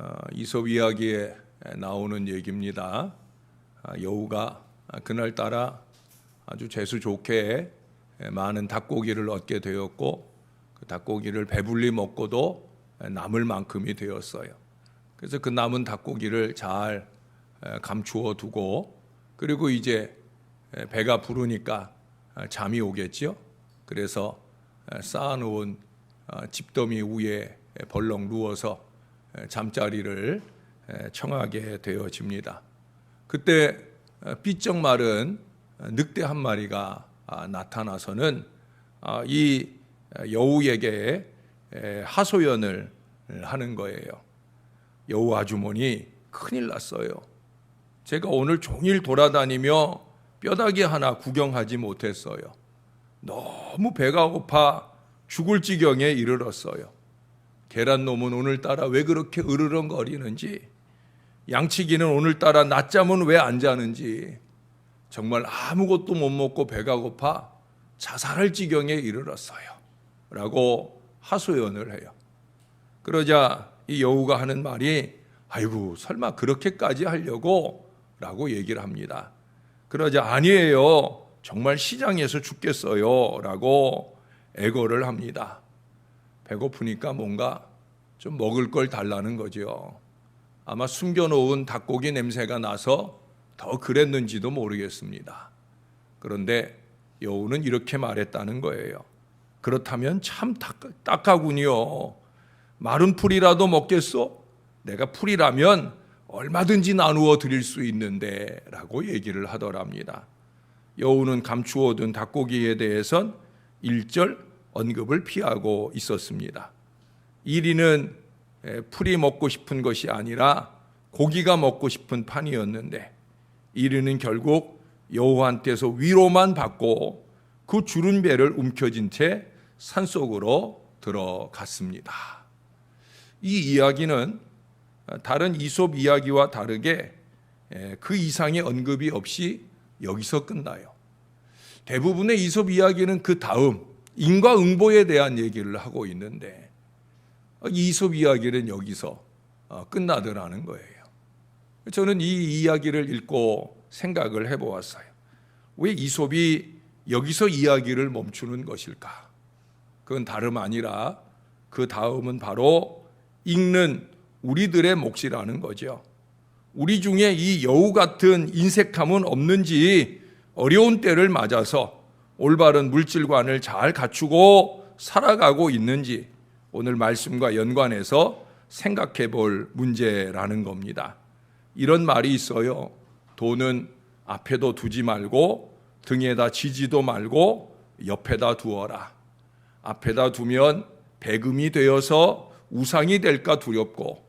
어, 이솝 이야기에 나오는 얘기입니다. 아, 여우가 그날 따라 아주 재수 좋게 많은 닭고기를 얻게 되었고 그 닭고기를 배불리 먹고도 남을 만큼이 되었어요. 그래서 그 남은 닭고기를 잘 감추어 두고 그리고 이제 배가 부르니까 잠이 오겠지요. 그래서 쌓아놓은 어, 집더미 위에 벌렁 누워서 잠자리를 청하게 되어집니다. 그때 어, 삐쩍 마른 늑대 한 마리가 아, 나타나서는 아, 이 여우에게 하소연을 하는 거예요. 여우 아주머니 큰일 났어요. 제가 오늘 종일 돌아다니며 뼈다귀 하나 구경하지 못했어요. 너무 배가 고파 죽을 지경에 이르렀어요. 계란 놈은 오늘따라 왜 그렇게 으르렁거리는지, 양치기는 오늘따라 낮잠은 왜 안 자는지, 정말 아무것도 못 먹고 배가 고파 자살할 지경에 이르렀어요. 라고 하소연을 해요. 그러자 이 여우가 하는 말이, 아이고, 설마 그렇게까지 하려고? 라고 얘기를 합니다. 그러자 아니에요. 정말 시장에서 죽겠어요. 라고 애거를 합니다. 배고프니까 뭔가 좀 먹을 걸 달라는 거죠. 아마 숨겨놓은 닭고기 냄새가 나서 더 그랬는지도 모르겠습니다. 그런데 여우는 이렇게 말했다는 거예요. 그렇다면 참 딱- 딱하군요. 마른 풀이라도 먹겠소? 내가 풀이라면 얼마든지 나누어 드릴 수 있는데 라고 얘기를 하더랍니다. 여우는 감추어 둔 닭고기에 대해선 일절 언급을 피하고 있었습니다. 이리는 에, 풀이 먹고 싶은 것이 아니라 고기가 먹고 싶은 판이었는데 이리는 결국 여우한테서 위로만 받고 그 주른 배를 움켜쥔 채 산속으로 들어갔습니다. 이 이야기는 다른 이솝 이야기와 다르게 에, 그 이상의 언급이 없이 여기서 끝나요. 대부분의 이솝 이야기는 그 다음 인과응보에 대한 얘기를 하고 있는데 이 이솝 이야기는 여기서 어, 끝나더라는 거예요. 저는 이 이야기를 읽고 생각을 해보았어요. 왜 이솝이 여기서 이야기를 멈추는 것일까? 그건 다름 아니라 그 다음은 바로 읽는 우리들의 몫이라는 거죠. 우리 중에 이 여우 같은 인색함은 없는지 어려운 때를 맞아서 올바른 물질관을 잘 갖추고 살아가고 있는지 오늘 말씀과 연관해서 생각해 볼 문제라는 겁니다. 이런 말이 있어요. 돈은 앞에도 두지 말고 등에다 지지도 말고 옆에다 두어라. 앞에다 두면 배금이 되어서 우상이 될까 두렵고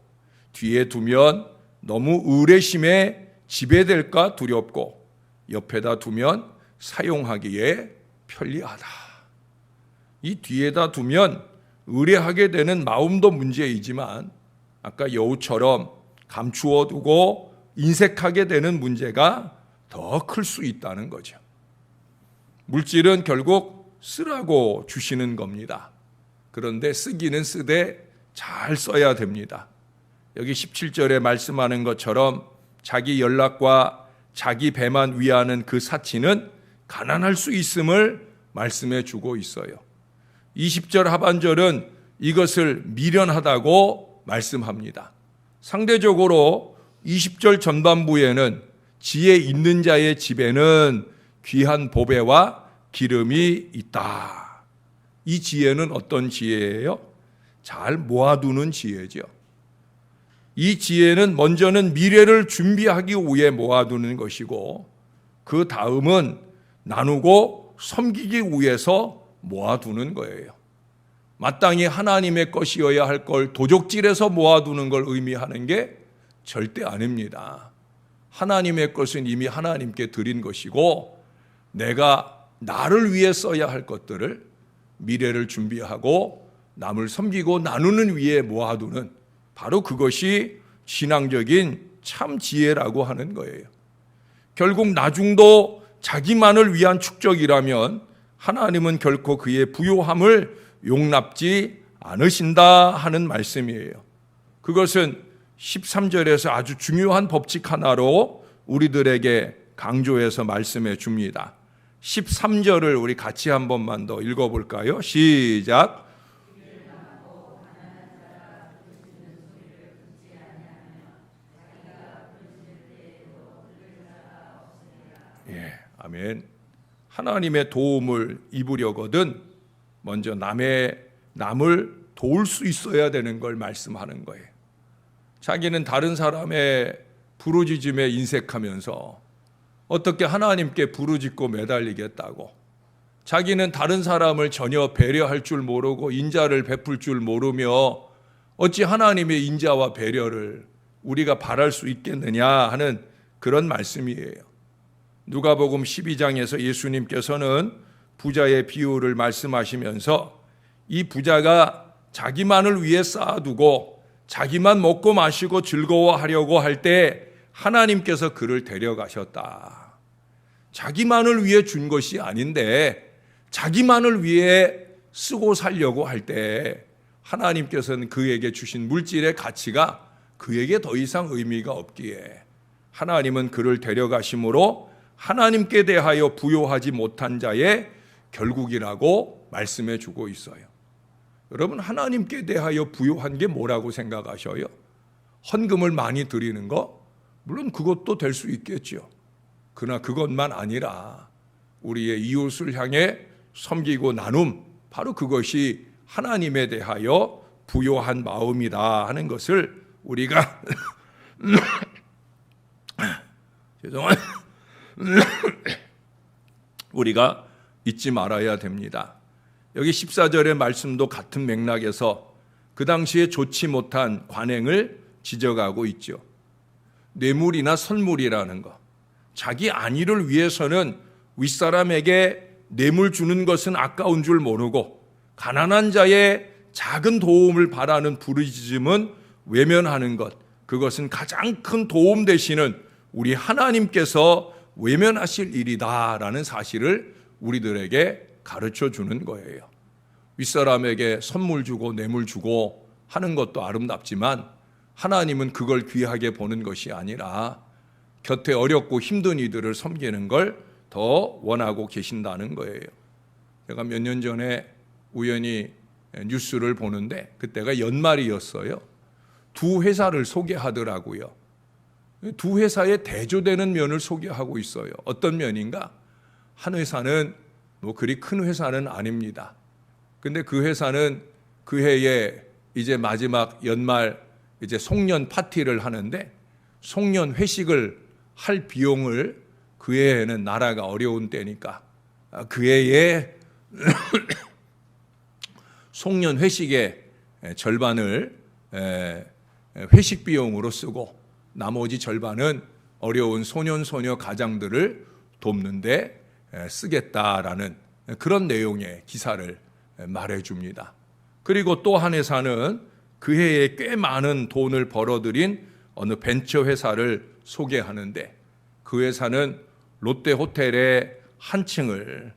뒤에 두면 너무 의뢰심에 지배될까 두렵고 옆에다 두면 사용하기에 편리하다. 이 뒤에다 두면 의뢰하게 되는 마음도 문제이지만 아까 여우처럼 감추어 두고 인색하게 되는 문제가 더 클 수 있다는 거죠. 물질은 결국 쓰라고 주시는 겁니다. 그런데 쓰기는 쓰되 잘 써야 됩니다. 여기 17절에 말씀하는 것처럼 자기 연락과 자기 배만 위하는 그 사치는 가난할 수 있음을 말씀해 주고 있어요. 20절 하반절은 이것을 미련하다고 말씀합니다. 상대적으로 20절 전반부에는 지혜 있는 자의 집에는 귀한 보배와 기름이 있다. 이 지혜는 어떤 지혜예요? 잘 모아두는 지혜죠. 이 지혜는 먼저는 미래를 준비하기 위해 모아두는 것이고 그 다음은 나누고 섬기기 위해서 모아두는 거예요. 마땅히 하나님의 것이어야 할 걸 도적질해서 모아두는 걸 의미하는 게 절대 아닙니다. 하나님의 것은 이미 하나님께 드린 것이고 내가 나를 위해 써야 할 것들을 미래를 준비하고 남을 섬기고 나누는 위에 모아두는 바로 그것이 신앙적인 참 지혜라고 하는 거예요. 결국 나중도 자기만을 위한 축적이라면 하나님은 결코 그의 부요함을 용납지 않으신다 하는 말씀이에요. 그것은 13절에서 아주 중요한 법칙 하나로 우리들에게 강조해서 말씀해 줍니다. 13절을 우리 같이 한 번만 더 읽어볼까요? 시작. 예, 아멘. 하나님의 도움을 입으려거든 먼저 남의 남을 도울 수 있어야 되는 걸 말씀하는 거예요. 자기는 다른 사람의 부르짖음에 인색하면서 어떻게 하나님께 부르짖고 매달리겠다고 자기는 다른 사람을 전혀 배려할 줄 모르고 인자를 베풀 줄 모르며 어찌 하나님의 인자와 배려를 우리가 바랄 수 있겠느냐 하는 그런 말씀이에요. 누가복음 12장에서 예수님께서는 부자의 비유를 말씀하시면서 이 부자가 자기만을 위해 쌓아두고 자기만 먹고 마시고 즐거워하려고 할 때 하나님께서 그를 데려가셨다. 자기만을 위해 준 것이 아닌데 자기만을 위해 쓰고 살려고 할 때 하나님께서는 그에게 주신 물질의 가치가 그에게 더 이상 의미가 없기에 하나님은 그를 데려가심으로 하나님께 대하여 부요하지 못한 자의 결국이라고 말씀해 주고 있어요. 여러분 하나님께 대하여 부요한 게 뭐라고 생각하셔요? 헌금을 많이 드리는 거? 물론 그것도 될 수 있겠죠. 그러나 그것만 아니라 우리의 이웃을 향해 섬기고 나눔 바로 그것이 하나님에 대하여 부요한 마음이다 하는 것을 우리가 죄송한 우리가 잊지 말아야 됩니다. 여기 14절의 말씀도 같은 맥락에서 그 당시에 좋지 못한 관행을 지적하고 있죠. 뇌물이나 선물이라는 것. 자기 안위를 위해서는 윗사람에게 뇌물 주는 것은 아까운 줄 모르고 가난한 자의 작은 도움을 바라는 부르짖음은 외면하는 것. 그것은 가장 큰 도움 되시는 우리 하나님께서 외면하실 일이다라는 사실을 우리들에게 가르쳐 주는 거예요. 윗사람에게 선물 주고 뇌물 주고 하는 것도 아름답지만 하나님은 그걸 귀하게 보는 것이 아니라 곁에 어렵고 힘든 이들을 섬기는 걸 더 원하고 계신다는 거예요. 제가 몇 년 전에 우연히 뉴스를 보는데 그때가 연말이었어요. 두 회사를 소개하더라고요. 두 회사의 대조되는 면을 소개하고 있어요. 어떤 면인가? 한 회사는 뭐 그리 큰 회사는 아닙니다. 근데 그 회사는 그 해에 이제 마지막 연말 이제 송년 파티를 하는데 송년 회식을 할 비용을 그 해에는 나라가 어려운 때니까 그 해에 송년 회식의 절반을 회식 비용으로 쓰고 나머지 절반은 어려운 소년 소녀 가장들을 돕는데 쓰겠다라는 그런 내용의 기사를 말해 줍니다. 그리고 또 한 회사는 그 해에 꽤 많은 돈을 벌어들인 어느 벤처 회사를 소개하는데 그 회사는 롯데 호텔의 한 층을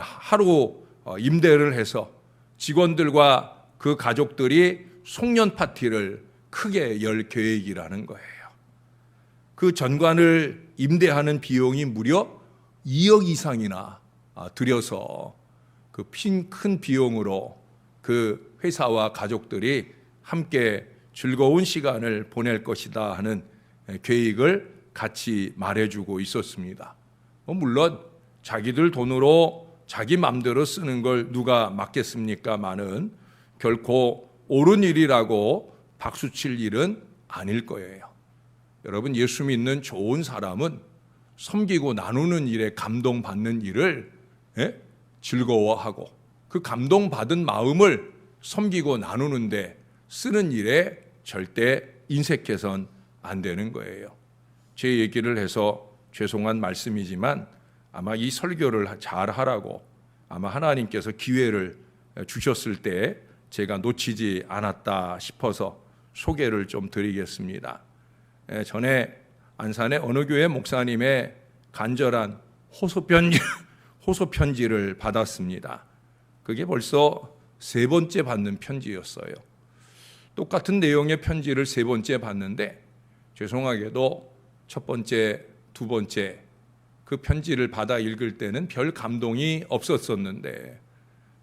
하루 어, 임대를 해서 직원들과 그 가족들이 송년 파티를 크게 열 계획이라는 거예요. 그 전관을 임대하는 비용이 무려 2억 이상이나 아, 들여서 그 큰 비용으로 그 회사와 가족들이 함께 즐거운 시간을 보낼 것이다 하는 계획을 같이 말해주고 있었습니다. 뭐 물론 자기들 돈으로 자기 맘대로 쓰는 걸 누가 막겠습니까? 많은 결코 옳은 일이라고 박수칠 일은 아닐 거예요. 여러분 예수 믿는 좋은 사람은 섬기고 나누는 일에 감동받는 일을 예? 즐거워하고 그 감동받은 마음을 섬기고 나누는데 쓰는 일에 절대 인색해선 안 되는 거예요. 제 얘기를 해서 죄송한 말씀이지만 아마 이 설교를 잘 하라고 아마 하나님께서 기회를 주셨을 때 제가 놓치지 않았다 싶어서 소개를 좀 드리겠습니다. 예, 전에 안산의 어느 교회 목사님의 간절한 호소 편지 호소 편지를 받았습니다. 그게 벌써 세 번째 받는 편지였어요. 똑같은 내용의 편지를 세 번째 받는데 죄송하게도 첫 번째, 두 번째 그 편지를 받아 읽을 때는 별 감동이 없었었는데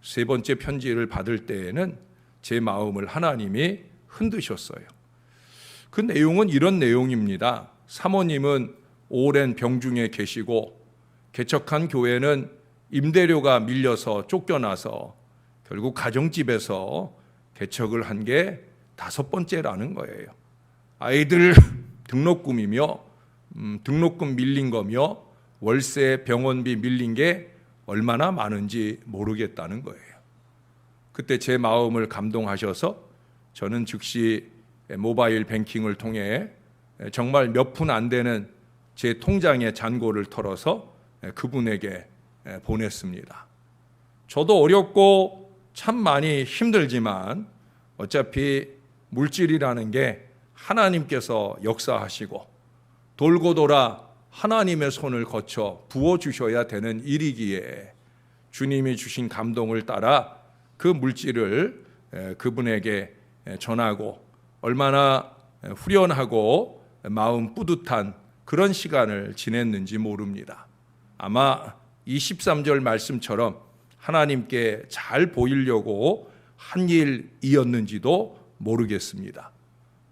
세 번째 편지를 받을 때에는 제 마음을 하나님이 흔드셨어요. 그 내용은 이런 내용입니다. 사모님은 오랜 병중에 계시고 개척한 교회는 임대료가 밀려서 쫓겨나서 결국 가정집에서 개척을 한 게 다섯 번째라는 거예요. 아이들 등록금이며 음, 등록금 밀린 거며 월세 병원비 밀린 게 얼마나 많은지 모르겠다는 거예요. 그때 제 마음을 감동하셔서 저는 즉시 모바일 뱅킹을 통해 정말 몇 푼 안 되는 제 통장의 잔고를 털어서 그분에게 보냈습니다. 저도 어렵고 참 많이 힘들지만 어차피 물질이라는 게 하나님께서 역사하시고 돌고 돌아 하나님의 손을 거쳐 부어 주셔야 되는 일이기에 주님이 주신 감동을 따라 그 물질을 그분에게 전하고 얼마나 후련하고 마음 뿌듯한 그런 시간을 지냈는지 모릅니다. 아마 23절 말씀처럼 하나님께 잘 보이려고 한 일이었는지도 모르겠습니다.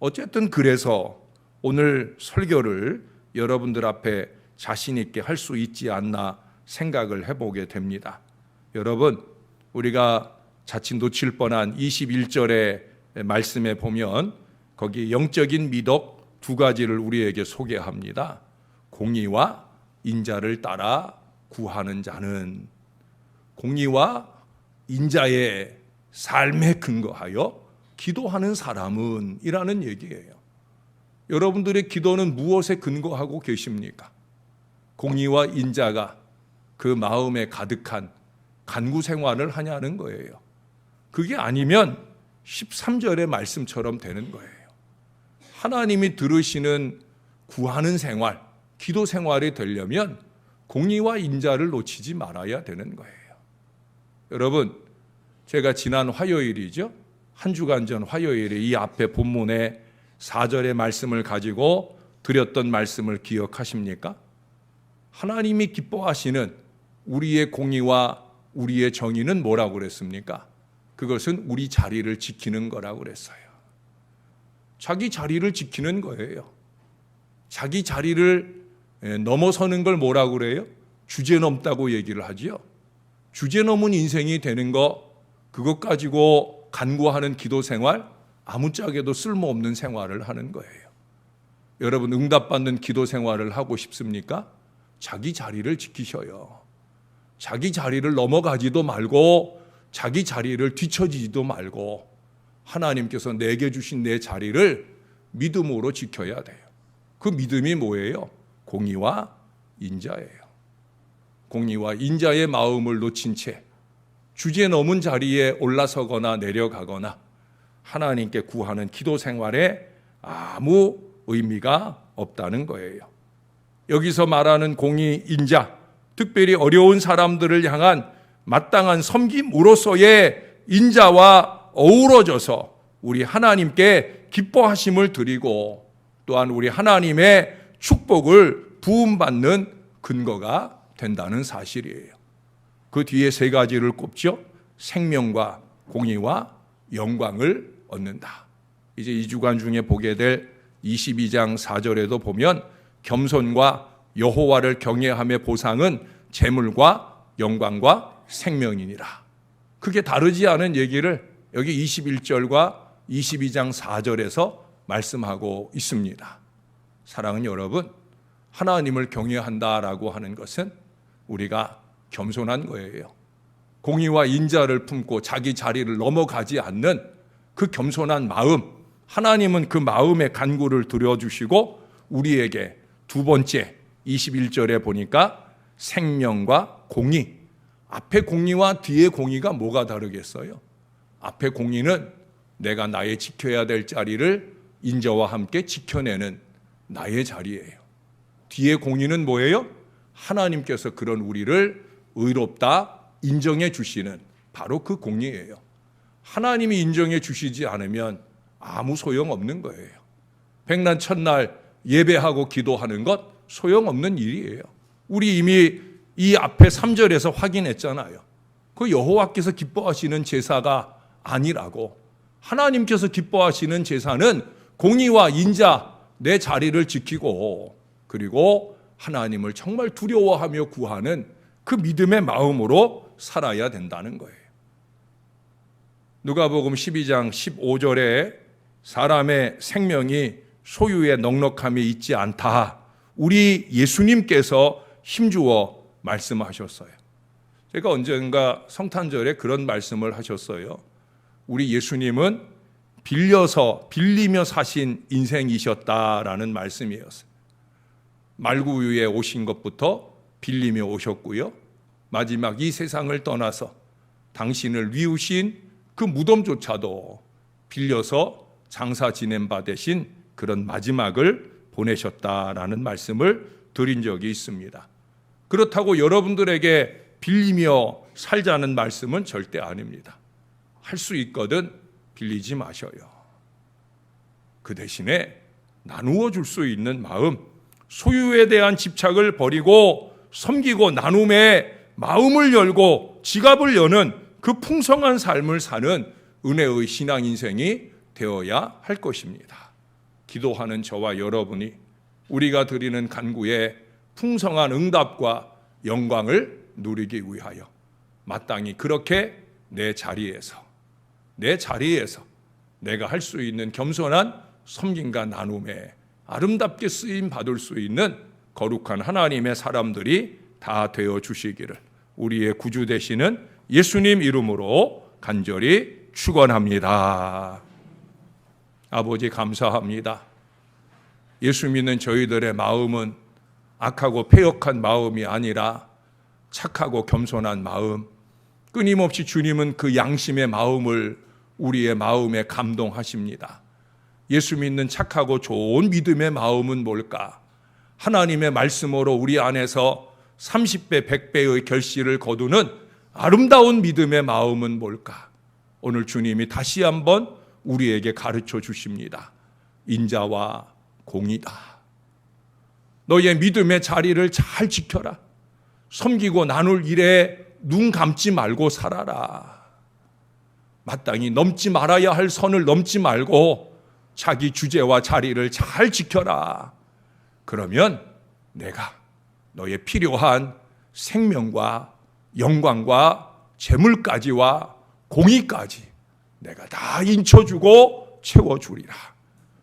어쨌든 그래서 오늘 설교를 여러분들 앞에 자신 있게 할 수 있지 않나 생각을 해보게 됩니다. 여러분, 우리가 자칫 놓칠 뻔한 21절의 말씀에 보면 거기 영적인 미덕 두 가지를 우리에게 소개합니다. 공의와 인자를 따라 구하는 자는 공의와 인자의 삶에 근거하여 기도하는 사람은 이라는 얘기예요. 여러분들의 기도는 무엇에 근거하고 계십니까? 공의와 인자가 그 마음에 가득한 간구 생활을 하냐는 거예요. 그게 아니면 13절의 말씀처럼 되는 거예요. 하나님이 들으시는 구하는 생활, 기도 생활이 되려면 공의와 인자를 놓치지 말아야 되는 거예요. 여러분, 제가 지난 화요일이죠. 한 주간 전 화요일에 이 앞에 본문에 4절의 말씀을 가지고 드렸던 말씀을 기억하십니까? 하나님이 기뻐하시는 우리의 공의와 우리의 정의는 뭐라고 그랬습니까? 그것은 우리 자리를 지키는 거라고 그랬어요. 자기 자리를 지키는 거예요. 자기 자리를 넘어서는 걸 뭐라고 그래요? 주제 넘다고 얘기를 하지요. 주제 넘은 인생이 되는 거 그것 가지고 간구하는 기도 생활 아무짝에도 쓸모없는 생활을 하는 거예요. 여러분 응답받는 기도 생활을 하고 싶습니까? 자기 자리를 지키셔요. 자기 자리를 넘어가지도 말고 자기 자리를 뒤처지지도 말고 하나님께서 내게 주신 내 자리를 믿음으로 지켜야 돼요. 그 믿음이 뭐예요? 공의와 인자예요. 공의와 인자의 마음을 놓친 채 주제 넘은 자리에 올라서거나 내려가거나 하나님께 구하는 기도 생활에 아무 의미가 없다는 거예요. 여기서 말하는 공의 인자, 특별히 어려운 사람들을 향한 마땅한 섬김으로서의 인자와 어우러져서 우리 하나님께 기뻐하심을 드리고 또한 우리 하나님의 축복을 부음받는 근거가 된다는 사실이에요. 그 뒤에 세 가지를 꼽죠. 생명과 공의와 영광을 얻는다. 이제 이 주간 중에 보게 될 22장 4절에도 보면 겸손과 여호와를 경외함의 보상은 재물과 영광과 생명이니라. 그게 다르지 않은 얘기를 여기 21절과 22장 4절에서 말씀하고 있습니다. 사랑은 여러분, 하나님을 경외한다라고 하는 것은 우리가 겸손한 거예요. 공의와 인자를 품고 자기 자리를 넘어가지 않는 그 겸손한 마음, 하나님은 그 마음의 간구를 들어주시고 우리에게 두 번째 21절에 보니까 생명과 공의. 앞에 공의와 뒤에 공의가 뭐가 다르겠어요? 앞에 공의는 내가 나의 지켜야 될 자리를 인자와 함께 지켜내는 나의 자리예요. 뒤에 공의는 뭐예요? 하나님께서 그런 우리를 의롭다 인정해 주시는 바로 그 공의예요. 하나님이 인정해 주시지 않으면 아무 소용 없는 거예요. 백난 첫날 예배하고 기도하는 것 소용없는 일이에요. 우리 이미 이 앞에 3절에서 확인했잖아요. 그 여호와께서 기뻐하시는 제사가 아니라고 하나님께서 기뻐하시는 제사는 공의와 인자 내 자리를 지키고 그리고 하나님을 정말 두려워하며 구하는 그 믿음의 마음으로 살아야 된다는 거예요. 누가복음 12장 15절에 사람의 생명이 소유의 넉넉함이 있지 않다. 우리 예수님께서 힘주어 말씀하셨어요. 제가 언젠가 성탄절에 그런 말씀을 하셨어요. 우리 예수님은 빌려서 빌리며 사신 인생이셨다라는 말씀이었어요. 말구유에 오신 것부터 빌리며 오셨고요. 마지막 이 세상을 떠나서 당신을 위우신 그 무덤조차도 빌려서 장사 지낸 바 되신 그런 마지막을 보내셨다라는 말씀을 드린 적이 있습니다. 그렇다고 여러분들에게 빌리며 살자는 말씀은 절대 아닙니다. 할 수 있거든 빌리지 마셔요. 그 대신에 나누어 줄 수 있는 마음, 소유에 대한 집착을 버리고 섬기고 나눔의 마음을 열고 지갑을 여는 그 풍성한 삶을 사는 은혜의 신앙 인생이 되어야 할 것입니다. 기도하는 저와 여러분이 우리가 드리는 간구에 풍성한 응답과 영광을 누리기 위하여 마땅히 그렇게 내 자리에서 내 자리에서 내가 할 수 있는 겸손한 섬김과 나눔에 아름답게 쓰임 받을 수 있는 거룩한 하나님의 사람들이 다 되어 주시기를 우리의 구주 되시는 예수님 이름으로 간절히 축원합니다. 아버지 감사합니다. 예수 믿는 저희들의 마음은 악하고 폐역한 마음이 아니라 착하고 겸손한 마음, 끊임없이 주님은 그 양심의 마음을 우리의 마음에 감동하십니다. 예수 믿는 착하고 좋은 믿음의 마음은 뭘까? 하나님의 말씀으로 우리 안에서 30배, 100배의 결실을 거두는 아름다운 믿음의 마음은 뭘까? 오늘 주님이 다시 한번 우리에게 가르쳐 주십니다. 인자와 공이다. 너의 믿음의 자리를 잘 지켜라. 섬기고 나눌 일에 눈 감지 말고 살아라. 마땅히 넘지 말아야 할 선을 넘지 말고 자기 주제와 자리를 잘 지켜라. 그러면 내가 너의 필요한 생명과 영광과 재물까지와 공의까지 내가 다 인쳐주고 채워주리라.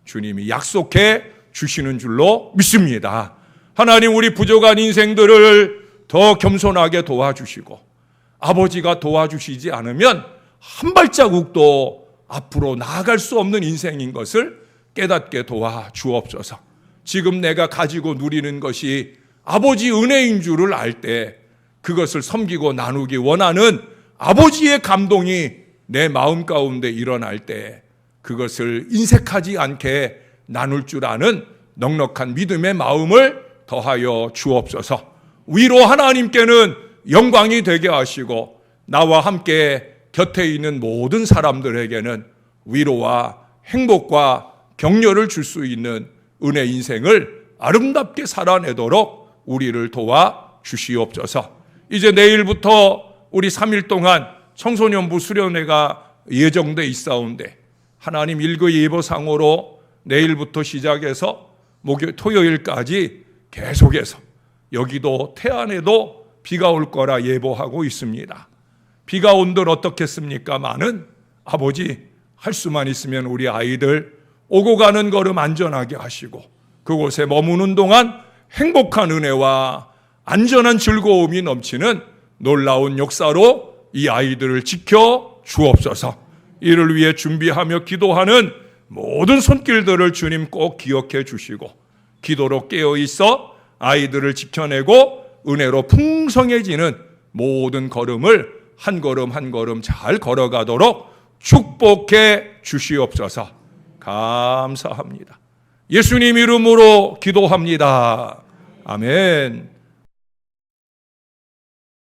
주님이 약속해 주시는 줄로 믿습니다. 하나님 우리 부족한 인생들을 더 겸손하게 도와주시고 아버지가 도와주시지 않으면 한 발자국도 앞으로 나아갈 수 없는 인생인 것을 깨닫게 도와 주옵소서. 지금 내가 가지고 누리는 것이 아버지 은혜인 줄을 알 때 그것을 섬기고 나누기 원하는 아버지의 감동이 내 마음 가운데 일어날 때 그것을 인색하지 않게 나눌 줄 아는 넉넉한 믿음의 마음을 더하여 주옵소서. 위로 하나님께는 영광이 되게 하시고 나와 함께 곁에 있는 모든 사람들에게는 위로와 행복과 격려를 줄 수 있는 은혜 인생을 아름답게 살아내도록 우리를 도와 주시옵소서. 이제 내일부터 우리 3일 동안 청소년부 수련회가 예정돼 있사온데 하나님 일거 예보상으로 내일부터 시작해서 목요 토요일까지 계속해서 여기도 태안에도 비가 올 거라 예보하고 있습니다. 비가 온들 어떻겠습니까? 많은 아버지 할 수만 있으면 우리 아이들 오고 가는 걸음 안전하게 하시고 그곳에 머무는 동안 행복한 은혜와 안전한 즐거움이 넘치는 놀라운 역사로 이 아이들을 지켜 주옵소서. 이를 위해 준비하며 기도하는 모든 손길들을 주님 꼭 기억해 주시고 기도로 깨어 있어 아이들을 지켜내고 은혜로 풍성해지는 모든 걸음을 한 걸음 한 걸음 잘 걸어가도록 축복해 주시옵소서. 감사합니다. 예수님 이름으로 기도합니다. 아멘.